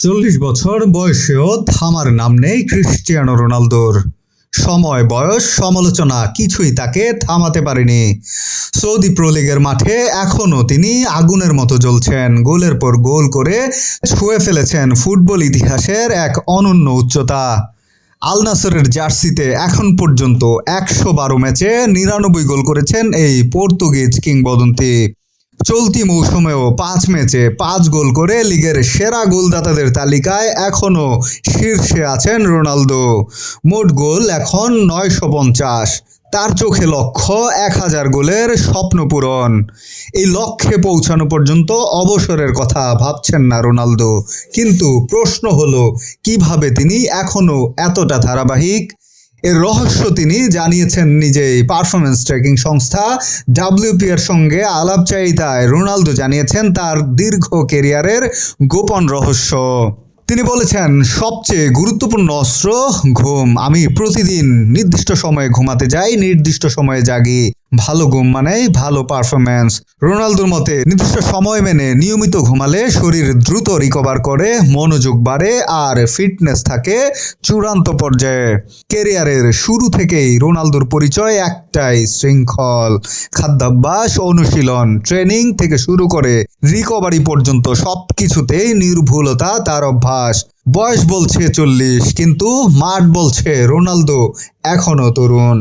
চল্লিশ বছর বয়সেও থামার নাম নেই ক্রিস্টিয়ানো রোনালদোর। সময়, বয়স, সমালোচনা, কিছুই তাকে থামাতে পারেনি। সৌদি প্রো লিগের মাঠে এখনও তিনি আগুনের মতো জ্বলছেন। গোলের পর গোল করে ছুঁয়ে ফেলেছেন ফুটবল ইতিহাসের এক অনন্য উচ্চতা। আল নাসরের জার্সিতে এখন পর্যন্ত একশো বারো ম্যাচে নিরানব্বই গোল করেছেন এই পর্তুগিজ কিংবদন্তি। চলতি মৌসুমেও পাঁচ ম্যাচে পাঁচ গোল করে লিগের সেরা গোলদাতাদের তালিকায় এখনও শীর্ষে আছেন রোনালদো। মোট গোল এখন নয়শো পঞ্চাশ। তার চোখে লক্ষ্য এক হাজার গোলের স্বপ্ন পূরণ। এই লক্ষ্যে পৌঁছানো পর্যন্ত অবসরের কথা ভাবছেন না রোনালদো। কিন্তু প্রশ্ন হলো, কীভাবে তিনি এখনও এতটা ধারাবাহিক এর রহস্য তিনি জানিয়েছেন নিজেই। পারফরমেন্স ট্র্যাকিং সংস্থা ডাব্লিউপি এর সঙ্গে আলাপচারিতায় রোনালদো জানিয়েছেন তার দীর্ঘ কেরিয়ারের গোপন রহস্য। তিনি বলেছেন, সবচেয়ে গুরুত্বপূর্ণ অস্ত্র ঘুম। আমি প্রতিদিন নির্দিষ্ট সময়ে ঘুমাতে যাই, নির্দিষ্ট সময়ে জাগি। ভালো ঘুম মানেই ভালো পারফরমেন্স রোনালদোর মতে, নির্দিষ্ট সময় মেনে নিয়মিত ঘুমালে শরীর দ্রুত রিকভার করে, মনোযোগ বাড়ে আর ফিটনেস থাকে চূড়ান্ত পর্যায়ে। কেরিয়ারের শুরু থেকেই রোনালদোর পরিচয় একটাই শৃঙ্খল, খাদ্যাভ্যাস, অনুশীলন ট্রেনিং থেকে শুরু করে রিকভারি পর্যন্ত সব কিছুতেই নির্ভুলতা তার অভ্যাস। বয়স বলছে চল্লিশ, কিন্তু মাঠ বলছে রোনালদো এখনও তরুণ।